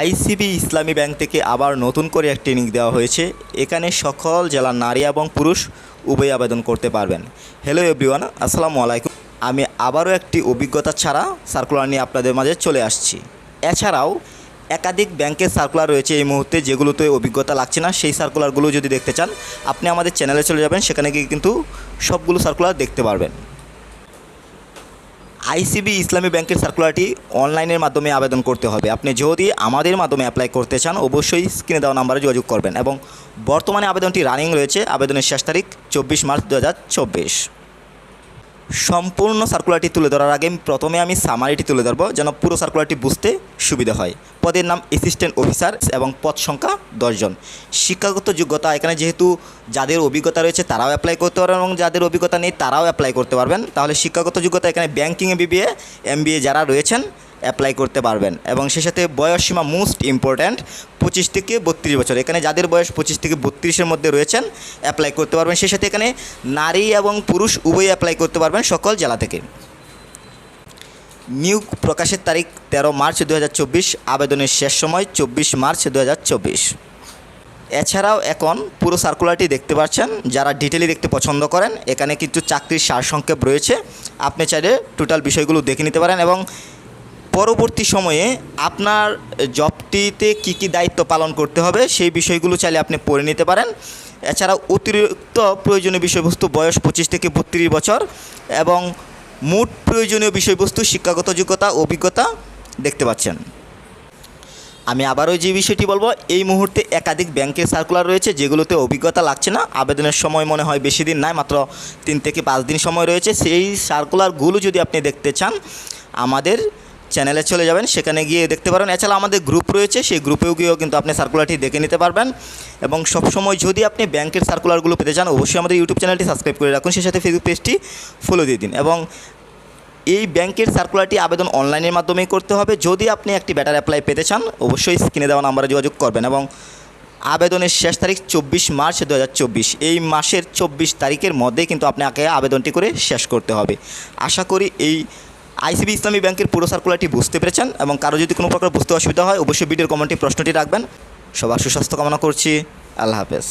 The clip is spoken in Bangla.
আইসিবি ইসলামী ব্যাংক থেকে আবার নতুন করে এক ট্রেনিং দেওয়া হয়েছে। এখানে সকল জেলার নারী এবং পুরুষ উভয় আবেদন করতে পারবেন। হ্যালো এভরিওয়ান আসসালামু আলাইকুম। আমি আবারও একটি অভিজ্ঞতা ছাড়া সার্কুলার নিয়ে আপনাদের মাঝে চলে আসছি। এছাড়াও, একাধিক ব্যাংকের সার্কুলার রয়েছে এই মুহূর্তে যেগুলোতে অভিজ্ঞতা লাগছে না। সেই সার্কুলারগুলো যদি দেখতে চান, আপনি আমাদের চ্যানেলে চলে যাবেন, সেখানে গিয়ে কিন্তু সবগুলো সার্কুলার দেখতে পারবেন। আইসিবি ইসলামী ব্যাংকের সার্কুলারটি অনলাইনের মাধ্যমে আবেদন করতে হবে। আপনি যদি আমাদের মাধ্যমে অ্যাপ্লাই করতে চান, অবশ্যই স্ক্রিনে দেওয়া নাম্বারে যোগাযোগ করবেন এবং বর্তমানে আবেদনটি রানিং রয়েছে। আবেদনের শেষ তারিখ চব্বিশ মার্চ দু হাজার চব্বিশ। সম্পূর্ণ সার্কুলারটি তুলে ধরার আগে প্রথমে আমি সামারিটি তুলে ধরবো, যেন পুরো সার্কুলারটি বুঝতে সুবিধা হয়। পদের নাম অ্যাসিস্ট্যান্ট অফিসার এবং পদ সংখ্যা দশজন শিক্ষাগত যোগ্যতা, এখানে যেহেতু যাদের অভিজ্ঞতা রয়েছে তারাও অ্যাপ্লাই করতে পারবেন এবং যাদের অভিজ্ঞতা নেই তারাও অ্যাপ্লাই করতে পারবেন। তাহলে শিক্ষাগত যোগ্যতা, এখানে ব্যাঙ্কিং এ বিবিএ এমবিএ যারা রয়েছেন অ্যাপ্লাই করতে পারবেন। এবং সে সাথে বয়সসীমা মোস্ট ইম্পর্ট্যান্ট পঁচিশ থেকে বত্রিশ বছর। এখানে যাদের বয়স পঁচিশ থেকে বত্রিশের মধ্যে রয়েছেন অ্যাপ্লাই করতে পারবেন। সেই সাথে এখানে নারী এবং পুরুষ উভয়ই অ্যাপ্লাই করতে পারবেন সকল জেলা থেকে। নিয়োগ প্রকাশের তারিখ তেরো মার্চ দু হাজার চব্বিশ, আবেদনের শেষ সময় চব্বিশ মার্চ দু হাজার চব্বিশ। এছাড়াও এখন পুরো সার্কুলারটি দেখতে পাচ্ছেন, যারা ডিটেলি দেখতে পছন্দ করেন, এখানে কিন্তু চাকরির সারসংক্ষেপ রয়েছে। আপনি চাইলে টোটাল বিষয়গুলো দেখে নিতে পারেন এবং পরবর্তী সময়ে আপনার জবটিতে কি কি দায়িত্ব পালন করতে হবে সেই বিষয়গুলো চাইলে আপনি পড়ে নিতে পারেন। এছাড়াও অতিরিক্ত প্রয়োজনীয় বিষয়বস্তু বয়স পঁচিশ থেকে বত্রিশ বছর এবং মোট প্রয়োজনীয় বিষয়বস্তু শিক্ষাগত যোগ্যতা, অভিজ্ঞতা দেখতে পাচ্ছেন। আমি আবারও যে বিষয়টি বলব, এই মুহূর্তে একাধিক ব্যাংকের সার্কুলার রয়েছে যেগুলোতে অভিজ্ঞতা লাগছে না, আবেদনের সময় মনে হয় বেশি দিন নাই, মাত্র তিন থেকে পাঁচ দিন সময় রয়েছে। সেই সার্কুলারগুলো যদি আপনি দেখতে চান, আমাদের চ্যানেলে চলে যাবেন, সেখানে গিয়ে দেখতে পারেন। এছাড়া আমাদের গ্রুপ রয়েছে, সেই গ্রুপেও গিয়েও কিন্তু আপনি সার্কুলারটি দেখে নিতে পারবেন। এবং সবসময় যদি আপনি ব্যাংকের সার্কুলারগুলো পেতে চান, অবশ্যই আমাদের ইউটিউব চ্যানেলটি সাবস্ক্রাইব করে রাখুন। সেই সাথে ফেসবুক পেজটি ফলো দিয়ে দিন। এবং এই ব্যাংকের সার্কুলারটি আবেদন অনলাইনের মাধ্যমেই করতে হবে। যদি আপনি একটি ব্যাটার অ্যাপ্লাই পেতে চান, অবশ্যই স্ক্রিনে দেওয়া নাম্বারে যোগাযোগ করবেন। এবং আবেদনের শেষ তারিখ চব্বিশ মার্চ দু হাজার চব্বিশ। এই মাসের চব্বিশ তারিখের মধ্যে কিন্তু আপনাকে আবেদনটি করে শেষ করতে হবে। আশা করি এই আইসিবি ইসলামী ব্যাংকের পুরো সার্কুলারটি বুঝতে পেরেছেন এবং কারও যদি কোনো প্রকার বুঝতে অসুবিধা হয়, অবশ্যই ভিডিওর কমেন্টে প্রশ্নটি রাখবেন। সবার সুস্বাস্থ্য কামনা করছি। আল্লাহ হাফেজ।